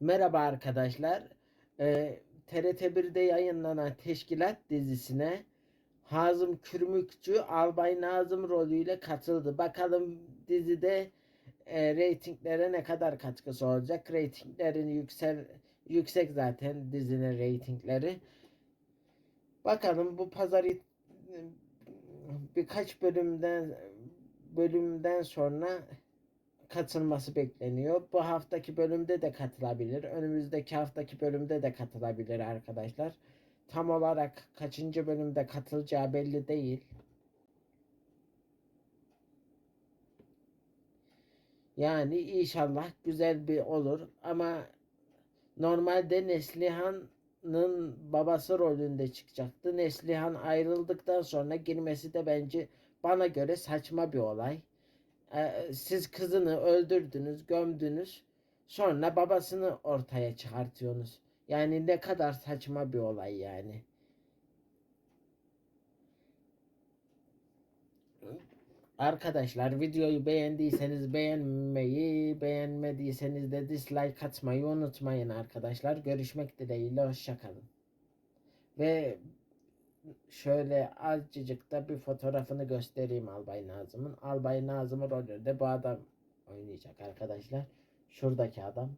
Merhaba arkadaşlar. Ee, TRT1'de yayınlanan Teşkilat dizisine Hazım Kürmükçü Albay Nazım rolüyle katıldı. Bakalım dizide e, reytinglere ne kadar katkısı olacak? Reytinglerin yüksel yüksek zaten dizinin reytingleri. Bakalım bu pazar birkaç bölümden bölümden sonra katılması bekleniyor. Bu haftaki bölümde de katılabilir. Önümüzdeki haftaki bölümde de katılabilir arkadaşlar. Tam olarak kaçıncı bölümde katılacağı belli değil. Yani inşallah güzel bir olur ama normalde Neslihan'ın babası rolünde çıkacaktı. Neslihan ayrıldıktan sonra girmesi de bence bana göre saçma bir olay. Ee, siz kızını öldürdünüz, gömdünüz. Sonra babasını ortaya çıkartıyorsunuz. Yani ne kadar saçma bir olay yani. Arkadaşlar videoyu beğendiyseniz beğenmeyi, beğenmediyseniz de dislike atmayı unutmayın arkadaşlar. Görüşmek dileğiyle hoşçakalın. Ve şöyle azıcık da bir fotoğrafını göstereyim Albay Nazım'ın. Albay Nazım'ın rolünde bu adam oynayacak arkadaşlar. Şuradaki adam.